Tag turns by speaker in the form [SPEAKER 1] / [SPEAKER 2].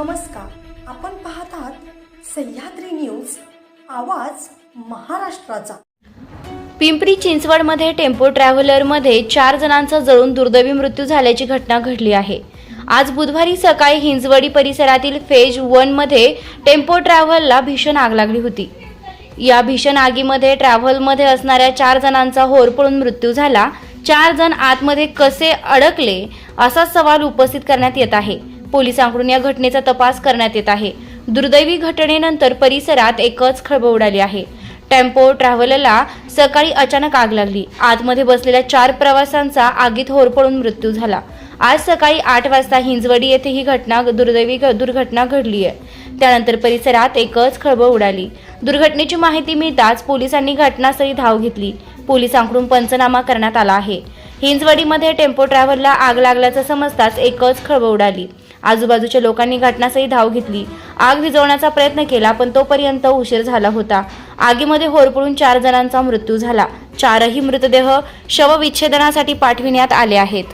[SPEAKER 1] नमस्कार. आपण पाहत आहात सह्याद्री न्यूज आवाज महाराष्ट्राचा.
[SPEAKER 2] पिंपरी चिंचवडमध्ये टेम्पो ट्रॅव्हलरमध्ये चार जणांचा जळून दुर्दैवी मृत्यू झाल्याची घटना घडली आहे. आज बुधवारी सकाळी हिंजवडी परिसरातील फेज वनमध्ये टेम्पो ट्रॅव्हलला भीषण आग लागली होती. या भीषण आगीमध्ये ट्रॅव्हलमध्ये असणाऱ्या चार जणांचा होरपळून मृत्यू झाला. चार जण आतमध्ये कसे अडकले असा सवाल उपस्थित करण्यात येत आहे. पोलिसांकडून या घटनेचा तपास करण्यात येत आहे. दुर्दैवी घटनेनंतर परिसरात एकच खळबळ उडाली आहे. टेम्पो ट्रॅव्हलरला सकाळी अचानक आग लागली. आतमध्ये बसलेल्या चार प्रवाशांचा आगीत होरपळून मृत्यू झाला. आज सकाळी आठ वाजता हिंजवडी येथे ही घटना दुर्दैवी घ- दुर्घटना घडली आहे. त्यानंतर परिसरात एकच खळबळ उडाली. दुर्घटनेची माहिती मिळताच पोलिसांनी घटनास्थळी धाव घेतली. पोलिसांकडून पंचनामा करण्यात आला आहे. हिंजवडीमध्ये टेम्पो ट्रॅव्हलला आग लागल्याचं समजताच एकच खळबळ उडाली. आजूबाजूच्या लोकांनी घटनास्थळी धाव घेतली. आग विझवण्याचा प्रयत्न केला पण तोपर्यंत उशीर झाला होता. आगीमध्ये होरपळून चार जणांचा मृत्यू झाला. चारही मृतदेह शवविच्छेदनासाठी पाठविण्यात आले आहेत.